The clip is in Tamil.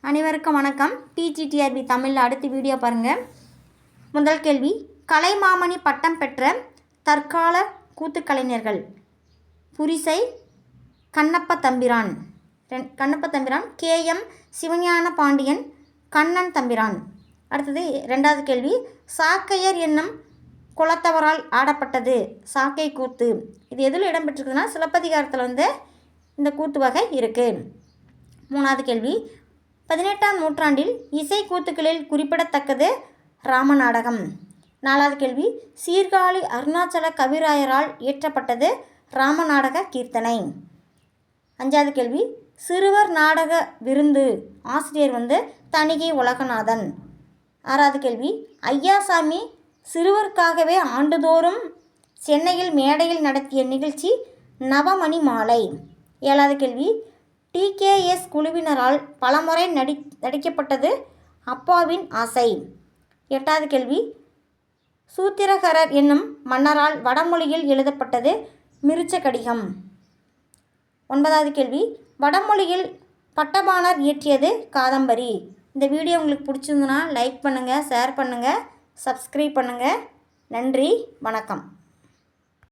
அனைவருக்கும் வணக்கம். டிஜிடிஆர்பி தமிழில் அடுத்த வீடியோ பாருங்கள் முதல் கேள்வி கலைமாமணி பட்டம் பெற்ற தற்கால கூத்துக்கலைஞர்கள். புரிசை கண்ணப்ப தம்பிரான். ரெண்- கண்ணப்ப தம்பிரான். K M Sivagnana Pandian Kannan Thambiran. அடுத்தது ரெண்டாவது கேள்வி சாக்கையர் என்னும் குலத்தவரால் ஆடப்பட்டது சாக்கை கூத்து. இது எதில் இடம்பெற்றிருக்குதுன்னா சிலப்பதிகாரத்தில் வந்து இந்த கூத்து வகை இருக்குது மூணாவது கேள்வி பதினெட்டாம் நூற்றாண்டில் இசை கூத்துக்களில் குறிப்பிடத்தக்கது ராமநாடகம். நாலாவது கேள்வி சீர்காழி அருணாச்சல கவிராயரால் இயற்றப்பட்டது ராமநாடக கீர்த்தனை. அஞ்சாவது கேள்வி சிறுவர் நாடக விருந்து ஆசிரியர் வந்து தணிகை உலகநாதன். ஆறாவது கேள்வி ஐயாசாமி சிறுவருக்காகவே ஆண்டுதோறும் சென்னையில் மேடையில் நடத்திய நிகழ்ச்சி நவமணி மாலை. ஏழாவது கேள்வி டிகேஎஸ் குழுவினரால் பலமுறை நடி நடிக்கப்பட்டது அப்பாவின் ஆசை. எட்டாவது கேள்வி. சூத்திரகரர் என்னும் மன்னரால் வடமொழியில் எழுதப்பட்டது மிருச்ச கடிகம் ஒன்பதாவது கேள்வி. வடமொழியில் பட்டபாணர் இயற்றியது காதம்பரி. இந்த வீடியோ உங்களுக்கு பிடிச்சிருந்துன்னா லைக் பண்ணுங்கள் ஷேர் பண்ணுங்கள் சப்ஸ்கிரைப் பண்ணுங்கள் நன்றி வணக்கம்.